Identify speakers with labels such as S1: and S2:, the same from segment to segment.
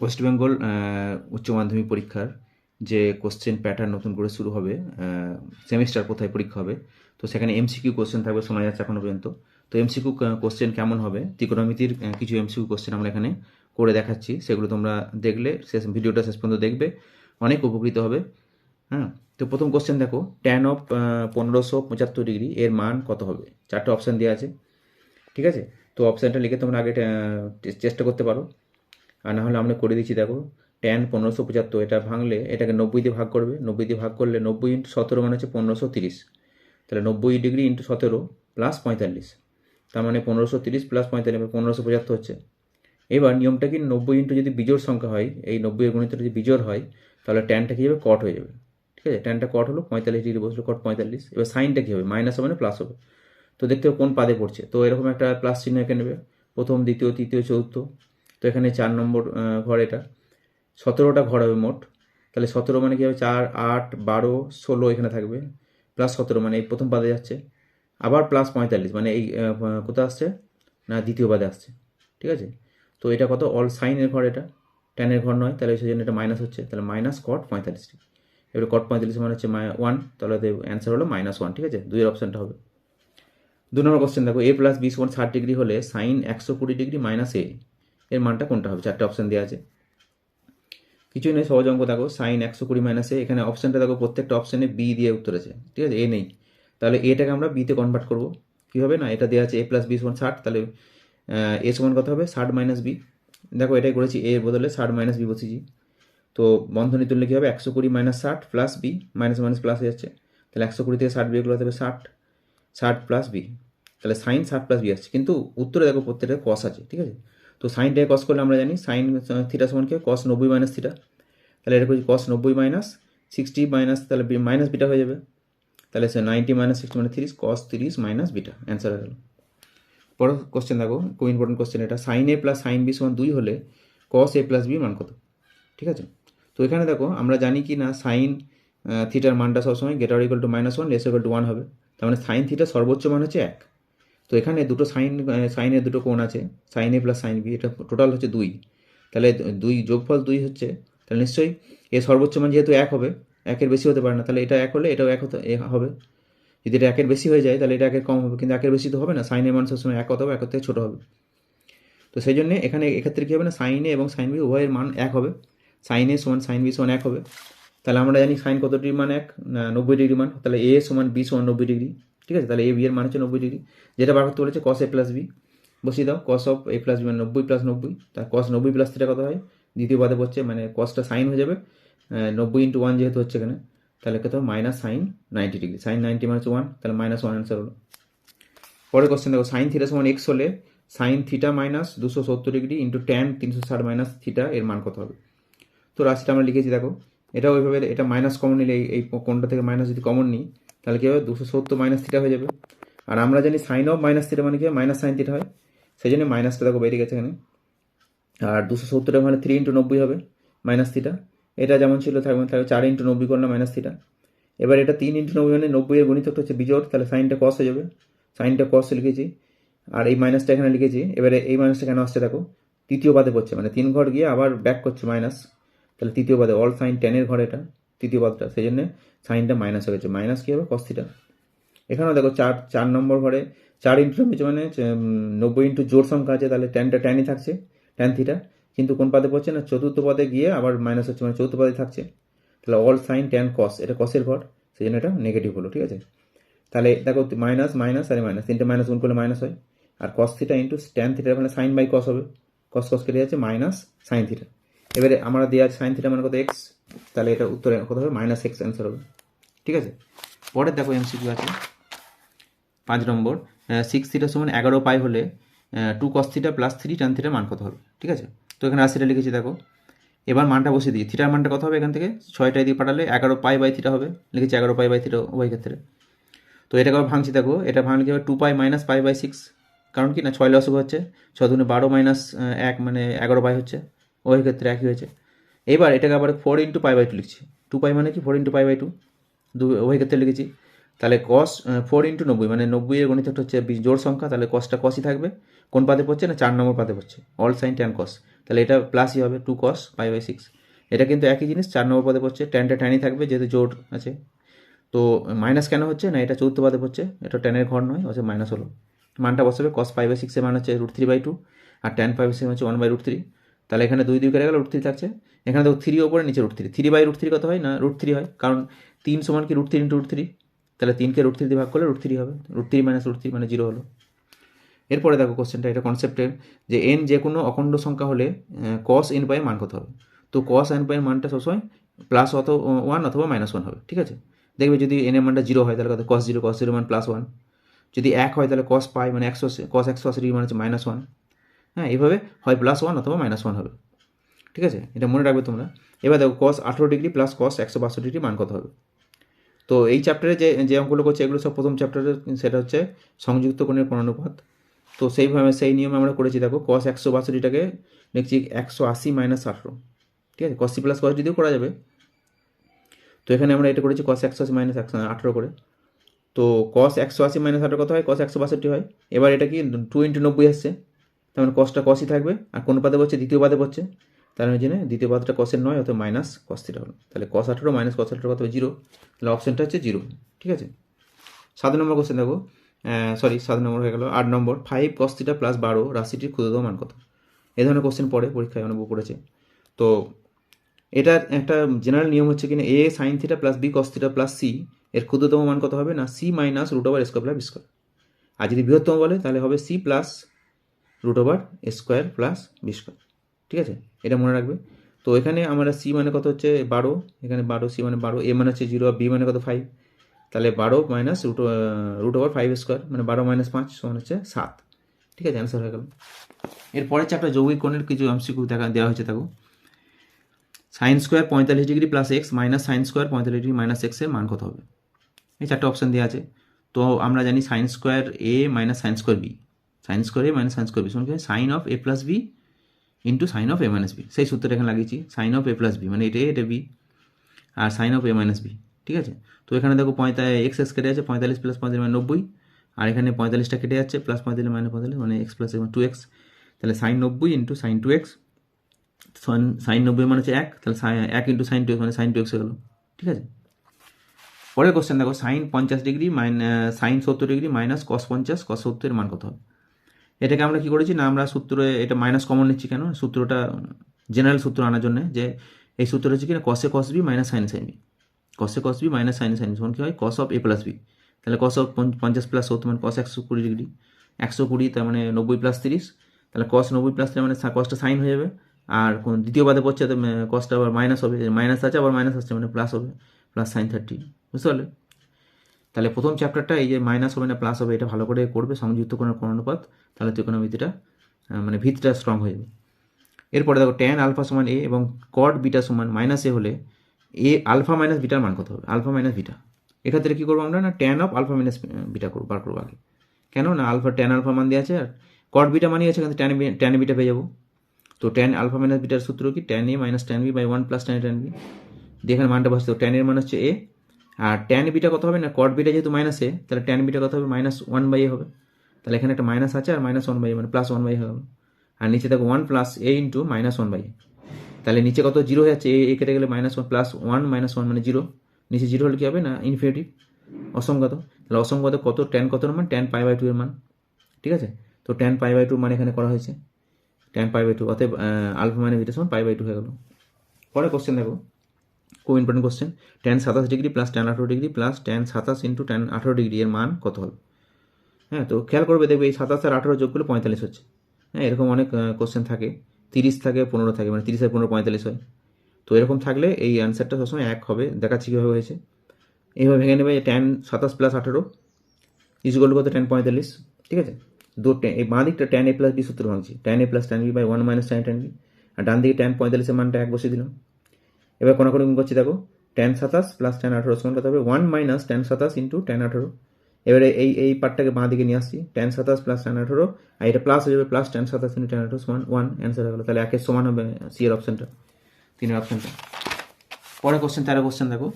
S1: West Bengal উচ্চ মাধ্যমিক পরীক্ষার যে কোশ্চেন প্যাটার্ন নতুন করে শুরু হবে সেমিস্টার কোথায় পরীক্ষা হবে, তো সেখানে এমসিকিউ কোশ্চেন থাকবে শোনা যাচ্ছে এখনও পর্যন্ত। তো এমসিকিউ কোশ্চেন কেমন হবে, ত্রিকোণমিতির কিছু এমসিকিউ কোশ্চেন আমরা এখানে করে দেখাচ্ছি, সেগুলো তোমরা দেখলে, শেষ, ভিডিওটা শেষ পর্যন্ত দেখবে, অনেক উপকৃত হবে। হ্যাঁ তো প্রথম কোশ্চেন দেখো ট্যান অফ পনেরোশো পঁচাত্তর ডিগ্রি এর মান কত হবে? চারটে অপশান দেওয়া আছে, ঠিক আছে? তো অপশানটা লিখে তোমরা আগে চেষ্টা করতে পারো। আর না হলে আমরা করে দিচ্ছি, দেখো ট্যান পনেরোশো পঁচাত্তর, এটা ভাঙলে এটাকে নব্বই দিয়ে ভাগ করবে, নব্বই দিয়ে ভাগ করলে নব্বই ইন্টু সতেরো মানে হচ্ছে পনেরোশো তিরিশ। তাহলে নব্বই ডিগ্রি ইন্টু সতেরো প্লাস পঁয়তাল্লিশ, তার মানে পনেরোশো তিরিশ প্লাস পঁয়তাল্লিশ পনেরোশো পঁচাত্তর হচ্ছে। এবার নিয়মটা কি, নব্বই ইন্টু যদি বিজোড় সংখ্যা হয়, এই নব্বই গণিতের যদি বিজোড় হয়, তাহলে ট্যানটা কী হবে কট হয়ে যাবে। ঠিক আছে? ট্যানটা কট হলো, পঁয়তাল্লিশ ডিগ্রি বসল কট পঁয়তাল্লিশ। এবার সাইনটা কী হবে মাইনাস হবে না প্লাস হবে? তো দেখতে হবে কোন পাদে পড়ছে। তো এরকম একটা প্লাস চিহ্ন এখানে নেবে, প্রথম, দ্বিতীয়, তৃতীয়, চতুর্থ। তো এখানে চার নম্বর ঘর এটা। সতেরোটা ঘর হবে মোট। তাহলে সতেরো মানে কী হবে? চার, আট, বারো, ষোলো এখানে থাকবে। প্লাস সতেরো মানে এই প্রথম পাদে যাচ্ছে। আবার প্লাস পঁয়তাল্লিশ মানে এই কোথায় আসছে? না, দ্বিতীয় পাদে আসছে। ঠিক আছে? তো এটা কত? অল সাইনের ঘর এটা। টেনের ঘর নয়। তাহলে সেই জন্য এটা মাইনাস হচ্ছে। তাহলে মাইনাস কট পঁয়তাল্লিশ এবারে কট পঁয়তাল্লিশ মানে হচ্ছে ওয়ান তাহলে অ্যান্সার হলো মাইনাস ওয়ান ঠিক আছে? দুইয়ের অপশানটা হবে। দু নম্বর কোশ্চেন দেখো। এ প্লাস বি সমান ষাট ডিগ্রি হলে সাইন একশো কুড়ি ডিগ্রি মাইনাস এ এর মানটা কোনটা হবে? চারটে অপশান দেওয়া আছে। কিছুই নেই সহজ অঙ্ক দেখো সাইন একশো কুড়ি মাইনাস এখানে অপশানটা দেখো, প্রত্যেকটা অপশানে বি দিয়ে উত্তর আছে। ঠিক আছে? এ নেই। তাহলে এটাকে আমরা বিতে কনভার্ট করব। কী হবে না? এটা দেওয়া আছে এ প্লাস বি সমান ষাট। তাহলে এ সমান কত হবে ষাট মাইনাস বি দেখো, এটাই করেছি। এর বদলে ষাট মাইনাস বি বসেছি তো বন্ধনী তুললে কী হবে? একশো কুড়ি মাইনাস ষাট plus B minus minus plus হয়ে যাচ্ছে। তাহলে একশো কুড়ি থেকে ষাট বিয়োগ করলে হবে ষাট। ষাট প্লাস বি তাহলে সাইন ষাট প্লাস বি আসছে। কিন্তু উত্তরে দেখো প্রত্যেকটা কস আছে। ঠিক আছে? তো সাইনটাকে কস করলে আমরা জানি সাইন থিটা সমান কি? কস নব্বই মাইনাস থিটা তাহলে এটা কস নব্বই মাইনাস সিক্সটি মাইনাস তাহলে মাইনাস বিটা হয়ে যাবে। তাহলে সে নাইনটি মাইনাস সিক্সটি মানে তিরিশ কস তিরিশ মাইনাস বিটা অ্যান্সার হয়ে গেল। পরের কোশ্চেন দেখো, খুব ইম্পর্টেন্ট কোশ্চেন এটা। Sine A plus sine B সমান দুই হলে কস এ প্লাস বি মান কত? ঠিক আছে? তো এখানে দেখো, আমরা জানি কি না সাইন থিটার মানটা সবসময় greater equal to minus one less equal to one হবে। তার মানে সাইন থিটা সর্বোচ্চ মান হচ্ছে এক। তো এখানে দুটো সাইন সাইনের দুটো কোণ আছে, sine A plus sine B, এটা টোটাল হচ্ছে দুই। তাহলে দুই যোগফল দুই হচ্ছে, তাহলে নিশ্চয়ই এ সর্বোচ্চ মান যেহেতু এক হবে, একের বেশি হতে পারে না, তাহলে এটা এক হলে এটাও এক হতে হবে। যদি এটা একের বেশি হয়ে যায়, তাহলে এটা একের কম হবে, কিন্তু একের বেশি তো হবে না, সাইনের মান সবসময় এক হবে একের থেকে ছোটো হবে। তো সেই জন্য এখানে এক্ষেত্রে কী হবে না, সাইনে এবং সাইন বি উভয়ের মান এক হবে, সাইনে সমান সাইন বি সমান এক হবে। তাহলে আমরা জানি সাইন কত ডিগ্রি মান এক? নব্বই ডিগ্রি মান। তাহলে এ সমান বি সমান নব্বই ডিগ্রি। ঠিক আছে? তাহলে এ বি এর মান হচ্ছে নব্বই ডিগ্রি যেটা বার করতে বলেছে কস এ প্লাস বি বসিয়ে দাও cos of A plus B মানে নব্বই প্লাস নব্বই। তা কস নব্বই প্লাস থ্রিটা কত হয়? দ্বিতীয় পাদে পড়ছে মানে কসটা সাইন হয়ে যাবে। নব্বই ইন্টু ওয়ান যেহেতু হচ্ছে এখানে, তাহলে কত? Minus sine ninety degree sine ninety হচ্ছে ওয়ান তাহলে মাইনাস ওয়ান অ্যান্সার হলো। পরের কোশ্চেন দেখো সাইন থিটা সমান এক্স হলে সাইন থিটা মাইনাস দুশো সত্তর ডিগ্রি ইন্টু ট্যান তিনশো ষাট মাইনাস থিটা এর মান কত হবে? তো রাশিটা আমরা লিখেছি, দেখো। এটা ওইভাবে এটা মাইনাস কমন নিলে এই কোনটা থেকে মাইনাস যদি কমন নিই তাহলে কী হবে? দুশো সত্তর মাইনাস থিটা হয়ে যাবে। আর আমরা জানি সাইন অফ মাইনাস থিটা মানে কি মাইনাস সাইন থিটা হয়। সেই জন্য মাইনাসটা দেখো বেরিয়ে গেছে এখানে। আর দুশো সত্তরের মানে থ্রি ইন্টু নব্বই হবে মাইনাস থিটা এটা যেমন ছিল থাকবে থাকবে চার ইন্টু নব্বই করলে মাইনাস থিটা এবার এটা তিন ইন্টু নব্বই মানে নব্বই এর গণিতকটা হচ্ছে বিজোড়। তাহলে সাইনটা কস হয়ে যাবে। সাইনটা কস লিখেছি। আর এই মাইনাসটা এখানে লিখেছি। এবারে এই মাইনাসটা কেন আসছে দেখো? তৃতীয় পাদে পড়ছে। মানে তিন ঘর গিয়ে আবার ব্যাক করছে মাইনাস তাহলে তৃতীয় পাদে অল সাইন টেনের ঘর এটা, তৃতীয় পাদটা সেই জন্য সাইনটা মাইনাস হয়ে গেছে। মাইনাস কী হবে? কস থিটা এখানেও দেখো চার চার নম্বর ঘরে, চার ইন্টু মানে নব্বই ইন্টু জোর সংখ্যা আছে, তাহলে ট্যানটা ট্যানই থাকছে ট্যান থিটা কিন্তু কোন পাদে পড়ছে না? চতুর্থ পদে গিয়ে আবার মাইনাস হচ্ছে মানে চতুর্থ পদে থাকছে। তাহলে অল সাইন ট্যান কস এটা কসের ঘর সেই জন্য এটা নেগেটিভ হলো, ঠিক আছে? তাহলে দেখো মাইনাস মাইনাস আর মাইনাস তিনটে মাইনাস গুণ করলে মাইনাস হয়। আর cos theta into tan theta মানে সাইন বাই কস হবে। কস কস কেটে যাচ্ছে মাইনাস সাইন থিটা এবারে আমরা দেওয়া আছে সাইন থিটা মানে কত? এক্স তাহলে এটা উত্তরে কত হবে? মাইনাস এক্স অ্যান্সার হবে। ঠিক আছে? পরের দেখো এমসিকিউ আছে। পাঁচ নম্বর সিক্স থিটা সমান এগারো পাই হলে two cos theta plus three tan থিটার মান কত হবে? ঠিক আছে? তো এখানে আশিটা লিখেছি, দেখো। এবার মানটা বসিয়ে দিই। থিটার মানটা কত হবে এখান থেকে? ছয়টায় দিয়ে পাঠালে এগারো পাই বাই থিটা হবে। লিখেছি এগারো পাই বাই থিটা উভয় ক্ষেত্রে। তো এটাকে আবার ভাঙছি, দেখো। এটা ভাঙলে কি হবে? Two pi minus pi by six কারণ কি? না, ছয় লসক হচ্ছে। ছ দুনে বারো মাইনাস এক মানে এগারো পাই হচ্ছে। উভয় ক্ষেত্রে একই হয়েছে। এবার এটাকে আবার four into pi by two লিখছি। টু পাই মানে কি? Four into pi by two দু উভয় ক্ষেত্রে লিখেছি। তাহলে কস ফোর ইন্টু নব্বই মানে নব্বই এর গণিত হচ্ছে জোর সংখ্যা। তাহলে কসটা কসই থাকবে। কোন পাদে পড়ছে না? চার নম্বর পাদে পড়ছে। অল সাইন ট্যান কস তাহলে এটা প্লাসই হবে। Two cos pi by six এটা কিন্তু একই জিনিস, চার নম্বর পদে পড়ছে। ট্যানটা ট্যানই থাকবে, যেহেতু জোর আছে। তো মাইনাস কেন হচ্ছে? না, এটা চতুর্থ পদে পড়ছে। এটা ট্যানের ঘর নয় হচ্ছে মাইনাস হলো। মানটা বসাবে কস পাই বাই সিক্সের মান হচ্ছে রুট থ্রি বাই টু আর পাই বাই সিক্স হচ্ছে ওয়ান বাই রুট থ্রি তাহলে এখানে দুই দুই কেটে গেলে রুট থ্রি থাকছে। এখানে দেখো থ্রি ওপরে নিচে root three three by root three কত হয়? না রুট থ্রি হয়। কারণ তিন সমান কি root three into root three তাহলে তিনকে রুট থ্রি দিয়ে ভাগ করলে রুট থ্রি হবে। Root three minus root three মানে জিরো হলো। এরপরে দেখো কোশ্চেনটা এটা কনসেপ্টের যে এন যে কোনো অখণ্ড সংখ্যা হলে কস এন পাই মান কত হবে? তো কস এন পাই মানটা সবসময় প্লাস অত ওয়ান অথবা মাইনাস ওয়ান হবে, ঠিক আছে? দেখবে যদি এন এর মানটা জিরো হয়, তাহলে কত? কস জিরো কস জিরো মান প্লাস ওয়ান যদি এক হয়, তাহলে কস পাই মানে একশো কস একশো আশি ডিগ্রি মানে হচ্ছে মাইনাস ওয়ান হ্যাঁ এইভাবে হয় প্লাস ওয়ান অথবা মাইনাস ওয়ান হবে। ঠিক আছে? এটা মনে রাখবে তোমরা। এবার দেখো কস আঠেরো ডিগ্রি প্লাস কস একশো বাষট্টি ডিগ্রি মান কত হবে? তো এই চ্যাপ্টারে যে যে অঙ্কগুলো করছে, এগুলো সব প্রথম চ্যাপ্টারে সেটা হচ্ছে সংযুক্ত কোণের প্রণানুপাত। তো সেইভাবে সেই নিয়মে আমরা করেছি, দেখো কস একশো বাষট্টিটাকে লিখছি একশো আশি মাইনাস আঠেরো। ঠিক আছে? কসি প্লাস কস দিয়েও করা যাবে। তো এখানে আমরা এটা করেছি কস একশো আশি মাইনাস একশো, আঠেরো করে। তো কস একশো আশি মাইনাস আঠেরো কত হয়? কস একশো বাষট্টি হয়। এবার এটা কি টু ইন্টু নব্বই আসছে। তার মানে কসটা কসই থাকবে। আর কোন পাতে পড়ছে দ্বিতীয় পাতে পড়ছে তার জন্য দ্বিতীয় পাতটা কসের নয় অথবা মাইনাস কস থিটা হলো। তাহলে কস আঠেরো মাইনাস কস আঠেরো কত জিরো তাহলে অপশানটা হচ্ছে জিরো ঠিক আছে? সাত নম্বর কোশ্চেন দেখো। সরি সাত নম্বর হয়ে গেল। আট number five cos theta plus বারো, রাশিটির ক্ষুদ্রতম মান কত? এ ধরনের কোশ্চেন পড়ে পরীক্ষায় অনুভব করেছে তো এটার একটা জেনারেল নিয়ম হচ্ছে কিনা A sine theta plus B cos theta plus C এর ক্ষুদ্রতম মান কত হবে না? C minus root over square plus square আর যদি বৃহত্তম বলে, তাহলে হবে C plus root over square plus B square ঠিক আছে? এটা মনে রাখবে। তো এখানে আমরা সি মানে কত হচ্ছে? বারো। এখানে বারো সি মানে বারো। এ মানে হচ্ছে জিরো আর বি মানে কত? ফাইভ তাহলে বারো minus root root over five square মানে বারো মাইনাস পাঁচ সমান হচ্ছে সাত। ঠিক আছে? অ্যান্সার হয়ে গেল। এরপরে চ্যাপ্টার যৌগিক কোণের কিছু এমসিকিউ দেখা, দেওয়া হয়েছে দেখো। সাইন স্কোয়ার পঁয়তাল্লিশ degree plus X minus sine square পঁয়তাল্লিশ ডিগ্রি মাইনাস এক্সের মান কত হবে? এই চারটে অপশান দেওয়া আছে। তো আমরা জানি sine square A minus sine square B sine square A minus sine square B sine of A plus B into sine of A minus B সেই সূত্রটা এখানে লাগিয়েছি sine of A plus B মানে এটা এটা B R sine of A minus B ঠিক আছে? তো এখানে দেখো পঁয়তাল্লিশ এক্স এক্স কেটে যাচ্ছে, পঁয়তাল্লিশ প্লাস পঁয়তাল্লিশ মানে নব্বই, আর এখানে পঁয়তাল্লিশটা কেটে যাচ্ছে প্লাস পঁয়তাল্লিশ মাইনাস পঁয়তাল্লিশ মানে এক্স প্লাস টু এক্স তাহলে সাইন নব্বই into sine two X sine নব্বই মানে হচ্ছে এক, তাহলে এক ইন্টু সাইন টু এক্স মানে সাইন টু এক্স হয়ে গেল, ঠিক আছে? পরের কোশ্চেন দেখো সাইন পঞ্চাশ ডিগ্রি মাইন সাইন সত্তর ডিগ্রি মাইনাস কস পঞ্চাশ কস সত্তরের মান কত হবে? এটাকে আমরা কি করেছি? না, আমরা সূত্রে এটা মাইনাস কমন নিচ্ছি কেন? সূত্রটা জেনারেল সূত্র আনার জন্য যে এই সূত্র হচ্ছে কিনা? Cos A cos B minus sine sine B cos A cos B minus sine sine সমান কী হয়? Cos of A plus B তাহলে কস অফ পঞ্চাশ প্লাস সত্তর মানে কস একশো কুড়ি ডিগ্রি। একশো কুড়ি তার মানে নব্বই প্লাস তিরিশ। তাহলে কস নব্বই প্লাস তিরিশ মানে কসটা সাইন হয়ে যাবে। আর কোন দ্বিতীয় বাদে পড়ছে কসটা আবার মাইনাস হবে। মাইনাস আছে, আবার মাইনাস আসছে মানে প্লাস হবে। প্লাস সাইন থার্টি বুঝতে পারলে? তাহলে প্রথম চ্যাপ্টারটা এই যে মাইনাস হবে না প্লাস হবে, এটা ভালো করে করবে, সংযুক্ত কোনো অনুপাত তাহলে ত্রিকোণমিতিটা মানে ভিতটা স্ট্রং হয়ে যাবে। এরপরে দেখো ট্যান আলফা সমান এ এবং কট বিটা সমান মাইনাস এ হলে এ আলফা মাইনাস বিটার মান কত হবে? আলফা মাইনাস বিটা এক্ষেত্রে কী করব আমরা? না tan of alpha minus beta করব, বার করব আগে। কেন? না আলফা ট্যান আলফা মান দিয়ে আছে, আর কট বিটা মানি আছে, কিন্তু ট্যান ট্যান বিটা পেয়ে যাব। তো ট্যান আলফা মাইনাস বিটার সূত্র কি? Tan A minus tan B by one plus tan tan B দিয়ে এখানে মানটা বসতে ট্যান এর মান হচ্ছে এ আর ট্যান বিটা কত হবে না? কট বিটা যেহেতু মাইনাস তাহলে ট্যান বিটা কত হবে? মাইনাস ওয়ান বাই হবে। তাহলে এখানে একটা মাইনাস আছে আর মাইনাস ওয়ান বাই মানে প্লাস ওয়ান বাই গেল আর নিচে দেখো one plus A into minus one by তাহলে নিচে কত? জিরো হয়ে যাচ্ছে। এ এ কেটে গেলে minus one plus one minus one মানে জিরো নিচে জিরো হলে কী হবে না? ইনফিনিটিভ অসংগত। তাহলে অসংগত কত? ট্যান কত মান? ট্যান পাই বাই টু এর মান। ঠিক আছে? তো ট্যান পাই বাই টু মানে এখানে করা হয়েছে। ট্যান পাই বাই টু অতএব আলফা মানে বিটা সমান পাই বাই টু হয়ে গেল। পরে কোশ্চেন দেখো। খুব ইম্পর্টেন্ট কোশ্চেন ট্যান সাতাশ ডিগ্রি প্লাস ট্যান আঠারো ডিগ্রি প্লাস ট্যান সাতাশ ইন্টু ট্যান আঠারো ডিগ্রি এর মান কত হবে? হ্যাঁ তো খেয়াল করবে, দেখবে এই সাতাশ আর আঠারো যোগ করলে পঁয়তাল্লিশ হচ্ছে। হ্যাঁ এরকম অনেক কোশ্চেন থাকে। তিরিশ থাকে, পনেরো থাকে মানে তিরিশ আর পনেরো পঁয়তাল্লিশ হয়। তো এরকম থাকলে এই অ্যান্সারটা সবসময় এক হবে, দেখাচ্ছি কীভাবে হয়েছে। এইভাবে ভেঙে নেবে ট্যান সাতাশ প্লাস আঠারো ইজগোল কত? ট্যান পঁয়তাল্লিশ। ঠিক আছে? দু এই বাঁ দিকটা ট্যান এ প্লাস বি সূত্র ভাঙছি। Tan A plus tan B by one minus tan tan B আর ডান দিকে ট্যান পঁয়তাল্লিশের মানটা এক বসে দিলাম। এবার কোনো কোনো করছি, দেখো টেন সাতাশ প্লাস টেন আঠারো, সমান কত হবে ওয়ান মাইনাস টেন সাতাশ ইন্টু টেন আঠারো। এবারে এই এই পার্টটাকে বাঁ দিকে নিয়ে আসছি টেন সাতাশ প্লাস টেন আঠারো, আর এটা প্লাস হয়ে যাবে প্লাস টেন সাতাশ ইন্টু টেন আঠারো সমান ওয়ান অ্যান্সার হয়ে গেলো। তাহলে একের সমান হবে সি এর অপশানটা তিনের অপশানটা পরে কোশ্চেন তেরো কোশ্চেন দেখো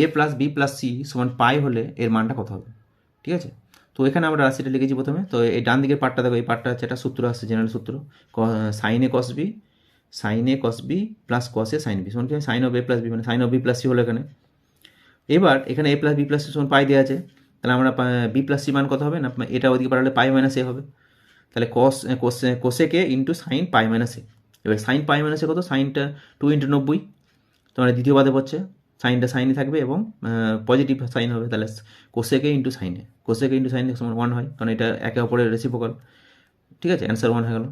S1: A plus B plus C সমান পাই হলে এর মানটা কত হবে? ঠিক আছে? তো এখানে আমরা রাশিটা লিখেছি প্রথমে, তো এই ডান দিকের পার্টটা দেখো, এই পার্টটা হচ্ছে একটা সূত্র আসছে জেনারেল সূত্র sine cos B sine A cos B plus cos A sine B সমান কি sine of A plus B মানে sine of B plus C হলো এখানে। এবার এখানে A plus B plus C সমান পাই দেওয়া আছে। তাহলে আমরা বি প্লাস সি মান কত হবে? না এটা ওদিকে পাঠালে পাই মাইনাস এ হবে। তাহলে কস কোসে cosec into sine pi minus A এবার সাইন পাই মাইনাসে কত? সাইনটা টু ইন্টু নব্বই। তোমার দ্বিতীয় বাদে পড়ছে। সাইনটা সাইনই থাকবে এবং পজিটিভ সাইন হবে। তাহলে কোসেকে ইন্টু সাইনে কোসেকে ইন্টু সাইনে সমান ওয়ান হয়। কারণ এটা একে অপরের রেসিপোকাল ঠিক আছে? অ্যান্সার ওয়ান হয়ে গেল।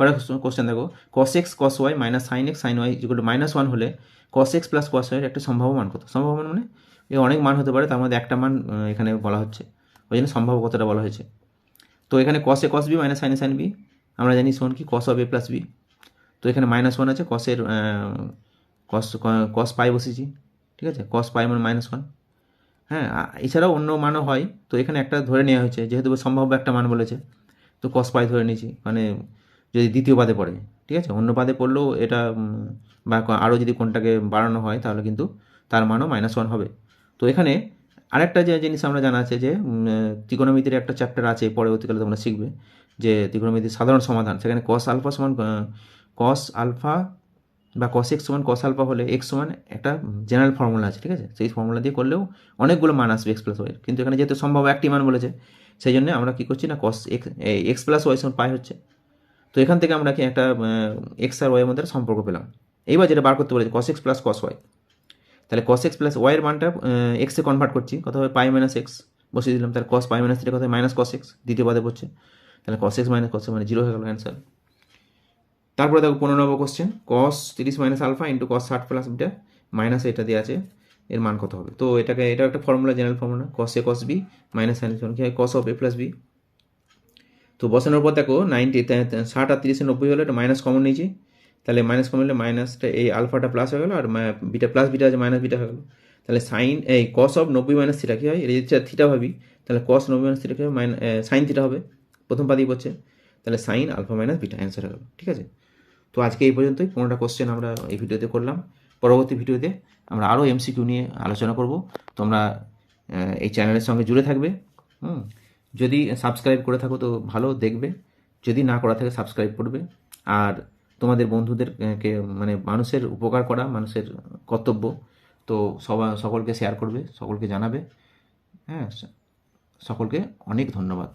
S1: পরে কোশ্চেন দেখো cos X cos Y minus sine X sine Y যেগুলো মাইনাস ওয়ান হলে কস এক্স প্লাস কস ওয়াইয়ের একটা সম্ভাব্য মান কত সম্ভাব্য মান মানে এ অনেক মান হতে পারে তার মধ্যে একটা মান এখানে বলা হচ্ছে ওই জন্য সম্ভাব্য কতটা বলা হয়েছে তো এখানে cos cos B minus sine A sine B আমরা জানি শোন কি cos of A plus B তো এখানে মাইনাস ওয়ান আছে কসের কস কস পাই বসেছি ঠিক আছে কস পাই মানে মাইনাস ওয়ান হ্যাঁ এছাড়াও অন্য মানও হয় তো এখানে একটা ধরে নেওয়া হয়েছে যেহেতু সম্ভাব্য একটা মান বলেছে তো কস পাই ধরে নিয়েছি মানে যদি দ্বিতীয় পাদে পড়ে, ঠিক আছে? অন্য পাদে পড়লেও এটা বা আরও যদি কোনটাকে বাড়ানো হয়, তাহলে কিন্তু তার মানও মাইনাস ওয়ান হবে। তো এখানে আরেকটা যে জিনিস আমরা জানা আছে যে ত্রিকোণমিতির একটা চ্যাপ্টার আছে, পরবর্তীকালে তোমরা শিখবে যে ত্রিকোণমিতির সাধারণ সমাধান। সেখানে কস আলফা সমান কস আলফা বা কস এক্স সমান কস আলফা হলে এক্স সমান একটা জেনারেল ফর্মুলা আছে, ঠিক আছে? সেই ফর্মুলা দিয়ে করলেও অনেকগুলো মান আসবে এক্স প্লাস ওয়াই কিন্তু এখানে যেহেতু সম্ভব একটি মান বলেছে সেই জন্য আমরা কী করছি না cos X X plus Y সমান পাই হচ্ছে। তো এখান থেকে আমরা কি একটা এক্স আর ওয়াইয়ের মধ্যে সম্পর্ক পেলাম। এইবার যেটা বার করতে বলেছে cos X plus cos Y তাহলে কস এক্স প্লাস ওয়াইয়ের মানটা এক্সে কনভার্ট করছি। কত হবে? পাই মাইনাস এক্স বসিয়ে দিলাম। তাহলে কস পাই মাইনাস থ্রি কত মাইনাস কস এক্স দ্বিতীয় পদে পড়ছে। তাহলে কস এক্স মাইনাস কস মানে জিরো হয়ে গেল অ্যান্সার তারপরে দেখো পনেরো নম্বর কোশ্চেন কস তিরিশ মাইনাস আলফা ইন্টু কস ষাট প্লাস বিটা মাইনাস এটা দিয়ে আছে, এর মান কত হবে? তো এটাকে, এটা একটা formula general formula cos A cos B minus sine কি হয়? Cos of A plus B তো বসানোর পর দেখো নাইনটি ষাট আর তিরিশে নব্বই হলে, এটা মাইনাস কমন নিয়েছি। তাহলে মাইনাস কমন হলে মাইনাসটা এই আলফাটা প্লাস হয়ে গেলো আর বিটা প্লাস বিটা আছে মাইনাস বিটা হয়ে গেলো। তাহলে সাইন এই কস অফ নব্বই মাইনাস থিটা কী হয়? এটা যদি থিটা ভাবি, তাহলে কস নব্বই মাইনাস থিটা কী হবে মাইন সাইন থিটা হবে। প্রথম পাতেই পড়ছে। তাহলে sine alpha minus beta answer হয়ে গেলো। ঠিক আছে? তো আজকে এই পর্যন্তই। পনেরোটা কোশ্চেন আমরা এই ভিডিওতে করলাম। পরবর্তী ভিডিওতে আমরা আরও এমসিকিউ নিয়ে আলোচনা করব। তোমরা এই চ্যানেলের সঙ্গে জুড়ে থাকবে। হুম? যদি সাবস্ক্রাইব করে থাকো তো ভালো দেখবে, যদি না করা থাকে সাবস্ক্রাইব করবে। আর তোমাদের বন্ধুদেরকে মানে মানুষের উপকার করা, মানুষের কর্তব্য, তো সবা, সকলকে শেয়ার করবে, সকলকে জানাবে। হ্যাঁ সকলকে অনেক ধন্যবাদ।